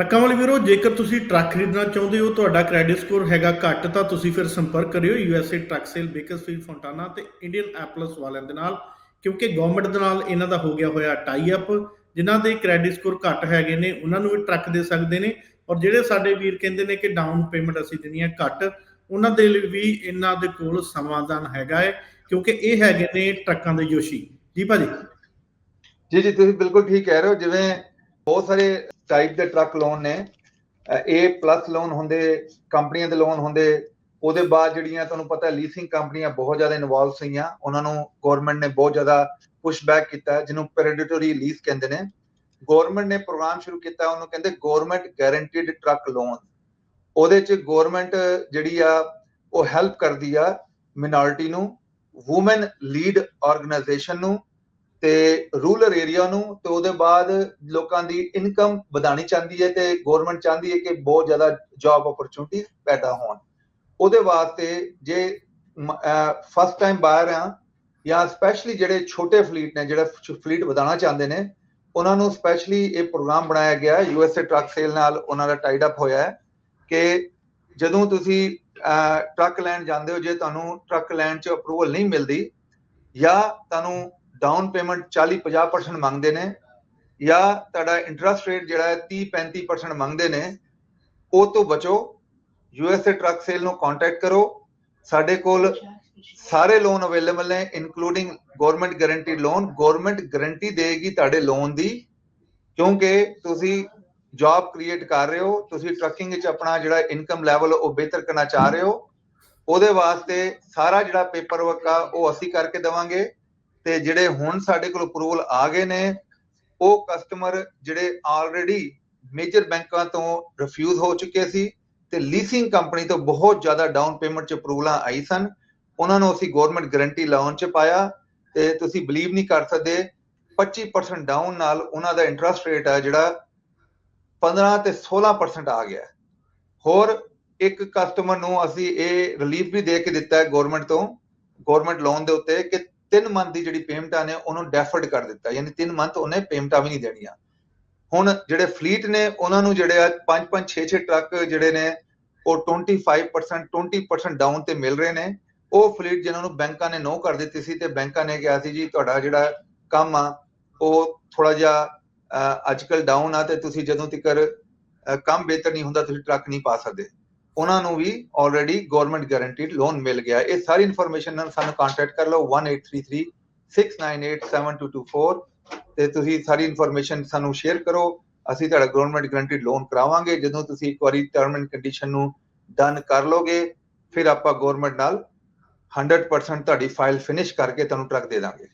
ਟਰੱਕਾਂ ਵਾਲੇ ਵੀਰੋ, ਜੇਕਰ ਤੁਸੀਂ ਟਰੱਕ ਖਰੀਦਣਾ ਚਾਹੁੰਦੇ ਹੋ, ਤੁਹਾਡਾ ਕ੍ਰੈਡਿਟ ਸਕੋਰ ਹੈਗਾ ਘੱਟ, ਤਾਂ ਤੁਸੀਂ ਫਿਰ ਸੰਪਰਕ ਕਰਿਓ USA truck sale Bakersfield Fontana ਤੇ ਇੰਡੀਅਨ ਐਪਲਸ ਵਾਲਿਆਂ ਦੇ ਨਾਲ, ਕਿਉਂਕਿ ਗਵਰਨਮੈਂਟ ਦੇ ਨਾਲ ਇਹਨਾਂ ਦਾ ਹੋ ਗਿਆ ਹੋਇਆ ਟਾਈ ਅਪ ਜਿਨ੍ਹਾਂ ਦੇ ਕ੍ਰੈਡਿਟ ਸਕੋਰ ਘੱਟ ਹੈਗੇ ਨੇ, ਉਹਨਾਂ ਨੂੰ ਵੀ ਟਰੱਕ ਦੇ ਸਕਦੇ ਨੇ, ਔਰ ਜਿਹੜੇ ਸਾਡੇ ਵੀਰ ਕਹਿੰਦੇ ਨੇ ਕਿ ਡਾਊਨ ਪੇਮੈਂਟ ਅਸੀਂ ਦੇਣੀ ਹੈ ਘੱਟ, ਉਹਨਾਂ ਦੇ ਲਈ ਵੀ ਇਹਨਾਂ ਦੇ ਕੋਲ ਸਮਾਧਾਨ ਹੈਗਾ ਹੈ, ਕਿਉਂਕਿ ਇਹ ਹੈਗੇ ਨੇ ਟਰੱਕਾਂ ਦੇ ਜੋਸ਼ੀ। ਜੀ ਭਾਜੀ। ਜੀ ਜੀ, ਤੁਸੀਂ ਬਿਲਕੁਲ ਠੀਕ ਕਹਿ ਰਹੇ ਹੋ, ਜਿਵੇਂ ਬਹੁਤ ਸਾਰੇ ਟਾਈਪ ਦੇ ਟਰੱਕ ਲੋਨ ਨੇ ਏ ਪਲੱਸ ਲੋਨ ਹੁੰਦੇ, ਕੰਪਨੀਆਂ ਦੇ ਲੋਨ ਹੁੰਦੇ, ਉਹਦੇ ਬਾਅਦ ਜਿਹੜੀਆਂ ਤੁਹਾਨੂੰ ਪਤਾ ਲੀਸਿੰਗ ਕੰਪਨੀਆਂ ਬਹੁਤ ਜ਼ਿਆਦਾ ਇਨਵੋਲਵ ਸੀਗੀਆਂ, ਉਹਨਾਂ ਨੂੰ ਗਵਰਨਮੈਂਟ ਨੇ ਬਹੁਤ ਜ਼ਿਆਦਾ ਪੁਸ਼ ਬੈਕ ਕੀਤਾ, ਜਿਹਨੂੰ ਪ੍ਰੈਡੇਟਰੀ ਲੀਜ਼ ਕਹਿੰਦੇ ਨੇ। ਗਵਰਨਮੈਂਟ ਨੇ ਪ੍ਰੋਗਰਾਮ ਸ਼ੁਰੂ ਕੀਤਾ, ਉਹਨੂੰ ਕਹਿੰਦੇ ਗਵਰਨਮੈਂਟ ਗਾਰੰਟੀਡ ਟਰੱਕ ਲੋਨ ਉਹਦੇ ਚ ਗਵਰਨਮੈਂਟ ਜਿਹੜੀ ਆ, ਉਹ ਹੈਲਪ ਕਰਦੀ ਆ ਮਿਨੋਰਿਟੀ ਨੂੰ ਔਮਨ ਲੀਡ ਆਰਗੇਨਾਈਜੇਸ਼ਨ ਨੂੰ ਤੇ ਰੂਰਲ ਏਰੀਆ ਨੂੰ ਤੇ ਉਹਦੇ ਬਾਅਦ ਲੋਕਾਂ ਦੀ ਇਨਕਮ ਵਧਾਣੀ ਚਾਹੁੰਦੀ ਹੈ ਤੇ ਗਵਰਨਮੈਂਟ ਚਾਹੁੰਦੀ ਹੈ ਕਿ ਬਹੁਤ ਜ਼ਿਆਦਾ ਜੌਬ ਓਪਰਚੁਨਿਟੀ ਪੈਦਾ ਹੋਣ। ਉਹਦੇ ਵਾਸਤੇ ਜੇ ਫਸਟ ਟਾਈਮ ਬਾਹਰ ਆ ਜਾਂ ਸਪੈਸ਼ਲੀ ਜਿਹੜੇ ਛੋਟੇ ਫਲੀਟ ਨੇ, ਜਿਹੜਾ ਫਲੀਟ ਵਧਾਉਣਾ ਚਾਹੁੰਦੇ ਨੇ, ਉਹਨਾਂ ਨੂੰ ਸਪੈਸ਼ਲੀ ਇਹ ਪ੍ਰੋਗਰਾਮ ਬਣਾਇਆ ਗਿਆ ਹੈ। ਯੂਐਸਏ ਟਰੱਕ ਸੇਲ ਨਾਲ ਉਹਨਾਂ ਦਾ ਟਾਈਡ ਅਪ ਹੋਇਆ ਹੈ ਕਿ ਜਦੋਂ ਤੁਸੀਂ ਟਰੱਕ ਲੈਣ ਜਾਂਦੇ ਹੋ, ਜੇ ਤੁਹਾਨੂੰ ਟਰੱਕ ਲੈਣ 'ਚ ਅਪਰੂਵਲ ਨਹੀਂ ਮਿਲਦੀ ਜਾਂ ਤੁਹਾਨੂੰ ਡਾਊਨ ਪੇਮੈਂਟ 40 50% ਮੰਗਦੇ ਨੇ ਜਾਂ ਤੁਹਾਡਾ ਇੰਟਰਸਟ ਰੇਟ ਜਿਹੜਾ ਹੈ 30 35% ਮੰਗਦੇ ਨੇ, ਉਹ ਤੋਂ ਬਚੋ। ਯੂਐਸਏ ਟਰੱਕ ਸੇਲ ਨੂੰ ਕੰਟੈਕਟ ਕਰੋ। ਸਾਡੇ ਕੋਲ ਸਾਰੇ ਲੋਨ ਅਵੇਲੇਬਲ ਨੇ including government guaranteed loan government guarantee ਦੇਗੀ ਤੁਹਾਡੇ ਲੋਨ ਦੀ, ਕਿਉਂਕਿ ਤੁਸੀਂ ਜੌਬ ਕ੍ਰੀਏਟ ਕਰ ਰਹੇ ਹੋ, ਤੁਸੀਂ ਟਰੱਕਿੰਗ ਵਿੱਚ ਆਪਣਾ ਜਿਹੜਾ ਇਨਕਮ ਲੈਵਲ ਉਹ ਬਿਹਤਰ ਕਰਨਾ ਚਾਹ ਰਹੇ ਹੋ। ਉਹਦੇ ਵਾਸਤੇ ਸਾਰਾ ਜਿਹੜਾ ਪੇਪਰ ਵਰਕ ਆ, ਉਹ ਅਸੀਂ ਕਰਕੇ ਦੇਵਾਂਗੇ। ਤੇ ਜਿਹੜੇ ਹੁਣ ਸਾਡੇ ਕੋਲ ਅਪਰੂਵਲ ਆ ਗਏ ਨੇ, ਉਹ ਕਸਟਮਰ ਜਿਹੜੇ ਆਲਰੇਡੀ ਮੇਜਰ ਬੈਂਕਾਂ ਤੋਂ ਰਿਫਿਊਜ਼ ਹੋ ਚੁੱਕੇ ਸੀ ਤੇ ਲੀਸਿੰਗ ਕੰਪਨੀ ਤੋਂ ਬਹੁਤ ਜ਼ਿਆਦਾ ਡਾਊਨ ਪੇਮੈਂਟ ਚ ਅਪਰੂਵਲਾਂ ਆਈ ਸਨ। ਉਹਨਾਂ ਨੂੰ ਅਸੀਂ ਗਵਰਨਮੈਂਟ ਗਾਰੰਟੀ ਲਾਉਣ ਚ ਪਾਇਆ ਤੇ ਤੁਸੀਂ ਬਲੀਵ ਨਹੀਂ ਕਰ ਸਕਦੇ 25% ਡਾਊਨ ਨਾਲ ਉਹਨਾਂ ਦਾ ਇੰਟਰਸਟ ਰੇਟ ਹੈ ਜਿਹੜਾ 15 ਤੇ 16% ਆ ਗਿਆ। ਹੋਰ ਇੱਕ ਕਸਟਮਰ ਨੂੰ ਅਸੀਂ ਇਹ ਰਿਲੀਫ ਵੀ ਦੇ ਕੇ ਦਿੱਤਾ ਹੈ ਗਵਰਨਮੈਂਟ ਤੋਂ ਗਵਰਨਮੈਂਟ ਲੋਨ ਦੇ ਉੱਤੇ ਕਿ 3 ਮੰਥ ਦੀ ਜਿਹੜੀ ਪੇਮੈਂਟਾਂ ਨੇ, ਉਹਨੂੰ ਡੈਫਰਡ ਕਰ ਦਿੱਤਾ। ਯਾਨੀ 3 ਮੰਥ ਉਹਨੇ ਪੇਮੈਂਟਾਂ ਵੀ ਨਹੀਂ ਦੇਣੀਆਂ। ਹੁਣ ਜਿਹੜੇ ਫਲੀਟ ਨੇ, ਉਹਨਾਂ ਨੂੰ ਜਿਹੜੇ 5 5 6 6 ਟਰੱਕ ਜਿਹੜੇ ਨੇ, ਉਹ 25% 20% ਡਾਊਨ ਤੇ ਮਿਲ ਰਹੇ ਨੇ। ਉਹ ਫਲੀਟ ਜਿਨ੍ਹਾਂ ਨੂੰ ਬੈਂਕਾਂ ਨੇ ਨੋ ਕਰ ਦਿੱਤੀ ਸੀ ਤੇ ਬੈਂਕਾਂ ਨੇ ਕਿਹਾ ਸੀ ਜੀ, ਤੁਹਾਡਾ ਜਿਹੜਾ ਕੰਮ ਆ, ਉਹ ਥੋੜਾ ਜਿਹਾ ਅੱਜਕੱਲ ਡਾਊਨ ਆ ਤੇ ਤੁਸੀਂ ਜਦੋਂ ਤੱਕ ਕੰਮ ਬਿਹਤਰ ਨਹੀਂ ਹੁੰਦਾ, ਤੁਸੀਂ ਟਰੱਕ ਨਹੀਂ ਪਾ ਸਕਦੇ। ਉਹਨਾਂ ਨੂੰ ਵੀ ਆਲਰੇਡੀ ਗਵਰਨਮੈਂਟ ਗਾਰੰਟੀਡ ਲੋਨ ਮਿਲ ਗਿਆ। ਇਹ ਸਾਰੀ ਇਨਫੋਰਮੇਸ਼ਨ ਨਾਲ ਸਾਨੂੰ ਕੰਟੈਕਟ ਕਰ ਲਓ। 1833 6987224 ਤੇ ਤੁਸੀਂ ਸਾਰੀ ਇਨਫੋਰਮੇਸ਼ਨ ਸਾਨੂੰ ਸ਼ੇਅਰ ਕਰੋ। ਅਸੀਂ ਤੁਹਾਡਾ ਗਵਰਨਮੈਂਟ ਗਾਰੰਟੀਡ ਲੋਨ ਕਰਾਵਾਂਗੇ। ਜਦੋਂ ਤੁਸੀਂ ਇੱਕ ਵਾਰੀ ਟਰਮ ਐਂਡ ਕੰਡੀਸ਼ਨ ਨੂੰ ਡਨ ਕਰ ਲੋਗੇ, ਫਿਰ ਆਪਾਂ ਗਵਰਨਮੈਂਟ ਨਾਲ 100% ਤੁਹਾਡੀ ਫਾਈਲ ਫਿਨਿਸ਼ ਕਰਕੇ ਤੁਹਾਨੂੰ ਟਰੱਕ ਦੇ ਦਾਂਗੇ।